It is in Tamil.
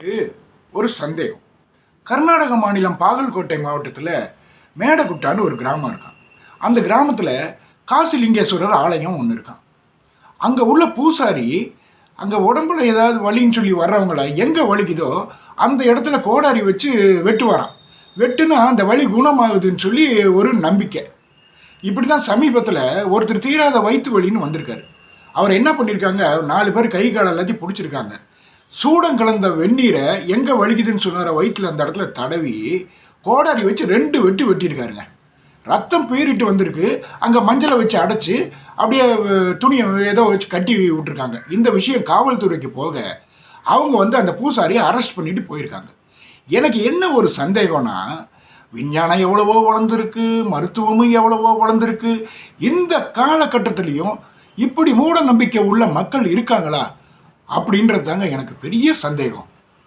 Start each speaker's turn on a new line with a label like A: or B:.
A: எனக்கு ஒரு சந்தேகம். கர்நாடக மாநிலம் பாகல்கோட்டை மாவட்டத்தில் மேடகுட்டான்னு ஒரு கிராமம் இருக்கான் அந்த கிராமத்தில் காசிலிங்கேஸ்வரர் ஆலயம் ஒன்று இருக்கான் அங்கே உள்ள பூசாரி அங்கே உடம்புல ஏதாவது வலின்னு சொல்லி வர்றவங்கள எங்கே வலிக்குதோ அந்த இடத்துல கோடாரி வச்சு வெட்டு வரான் வெட்டுனா அந்த வலி குணமாகுதுன்னு சொல்லி ஒரு நம்பிக்கை. இப்படி தான் சமீபத்தில் ஒருத்தர் தீராத வயிற்று வலின்னு வந்திருக்காரு. அவர் என்ன பண்ணியிருக்காங்க நாலு பேர் கை கால் எல்லாத்தையும் பிடிச்சிருக்காங்க. சூடம் கலந்த வெந்நீரை எங்கே வலிக்குதுன்னு சொன்னார? வயிற்றில் அந்த இடத்துல தடவி கோடாரி வச்சு ரெண்டு வெட்டி வெட்டியிருக்காருங்க. ரத்தம் பீறிட்டு வந்திருக்கு. அங்கே மஞ்சளை வச்சு அடைச்சி அப்படியே துணியை ஏதோ வச்சு கட்டி விட்டுருக்காங்க. இந்த விஷயம் காவல்துறைக்கு போக அவங்க வந்து அந்த பூசாரியை அரெஸ்ட் பண்ணிட்டு போயிருக்காங்க. எனக்கு என்ன ஒரு சந்தேகம்னா விஞ்ஞானம் எவ்வளவோ வளர்ந்துருக்கு மருத்துவமும் எவ்வளவோ வளர்ந்துருக்கு. இந்த காலகட்டத்திலையும் இப்படி மூட நம்பிக்கை உள்ள மக்கள் இருக்காங்களா? அப்படின்றது தாங்க எனக்கு பெரிய சந்தேகம்.